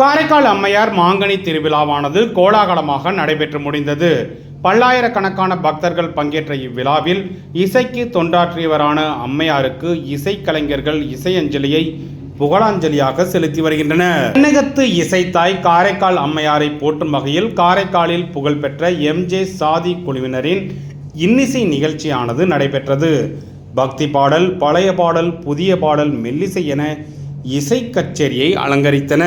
காரைக்கால் அம்மையார் மாங்கனி திருவிழாவானது கோலாகலமாக நடைபெற்று முடிந்தது. பல்லாயிரக்கணக்கான பக்தர்கள் பங்கேற்ற இவ்விழாவில் இசைக்கு தொண்டாற்றியவரான அம்மையாருக்கு இசைக்கலைஞர்கள் இசையஞ்சலியை புகழாஞ்சலியாக செலுத்தி வருகின்றனர். தென்னகத்து இசைத்தாய் காரைக்கால் அம்மையாரை போற்றும் வகையில் காரைக்காலில் புகழ்பெற்ற எம்ஜே சாதி குழுவினரின் இன்னிசை நிகழ்ச்சியானது நடைபெற்றது. பக்தி பாடல் பழைய பாடல் புதிய பாடல் மெல்லிசை என இசை கச்சேரியை அலங்கரித்தன.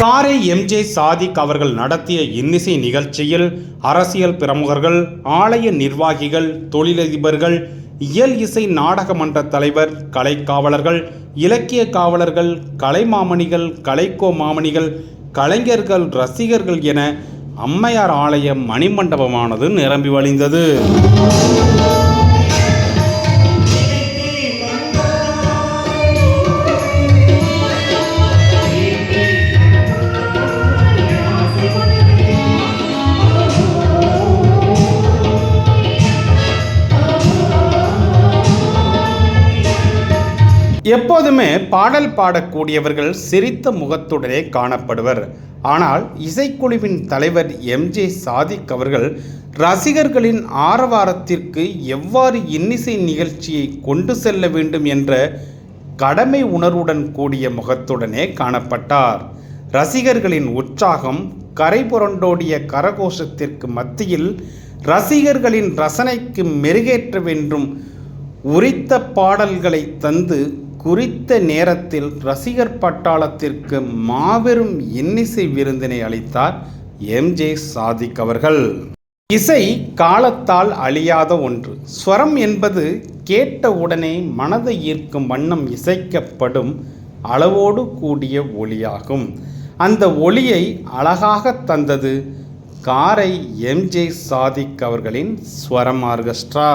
காரை எம்ஜே சாதிக் அவர்கள் நடத்திய இன்னிசை நிகழ்ச்சியில் அரசியல் பிரமுகர்கள் ஆலய நிர்வாகிகள் தொழிலதிபர்கள் இயல் இசை நாடக மன்ற தலைவர் கலைக்காவலர்கள் இலக்கிய காவலர்கள் கலைமாமணிகள் கலைக்கோ மாமணிகள் கலைஞர்கள் ரசிகர்கள் என அம்மையார் ஆலய மணிமண்டபமானது நிரம்பி வழிந்தது. எப்போதுமே பாடல் பாடக்கூடியவர்கள் சிரித்த முகத்துடனே காணப்படுவர். ஆனால் இசைக்குழுவின் தலைவர் எம்ஜே சாதிக் அவர்கள் ரசிகர்களின் ஆரவாரத்திற்கு எவ்வாறு இன்னிசை நிகழ்ச்சியை கொண்டு செல்ல வேண்டும் என்ற கடமை உணர்வுடன் கூடிய முகத்துடனே காணப்பட்டார். ரசிகர்களின் உற்சாகம் கரை புரண்டோடிய கரகோஷத்திற்கு மத்தியில் ரசிகர்களின் ரசனைக்கு மெருகேற்ற வேண்டும் உரித்த பாடல்களை தந்து குறித்த நேரத்தில் ரசிகர் பட்டாளத்திற்கு மாபெரும் இன்னிசை விருந்தினை அளித்தார் எம்ஜே சாதிக் அவர்கள். இசை காலத்தால் அழியாத ஒன்று. ஸ்வரம் என்பது கேட்ட உடனே மனதை ஈர்க்கும் வண்ணம் இசைக்கப்படும் அளவோடு கூடிய ஒளியாகும். அந்த ஒளியை அழகாக தந்தது காரை எம்ஜே சாதிக் அவர்களின் ஸ்வரம் ஆர்கெஸ்ட்ரா.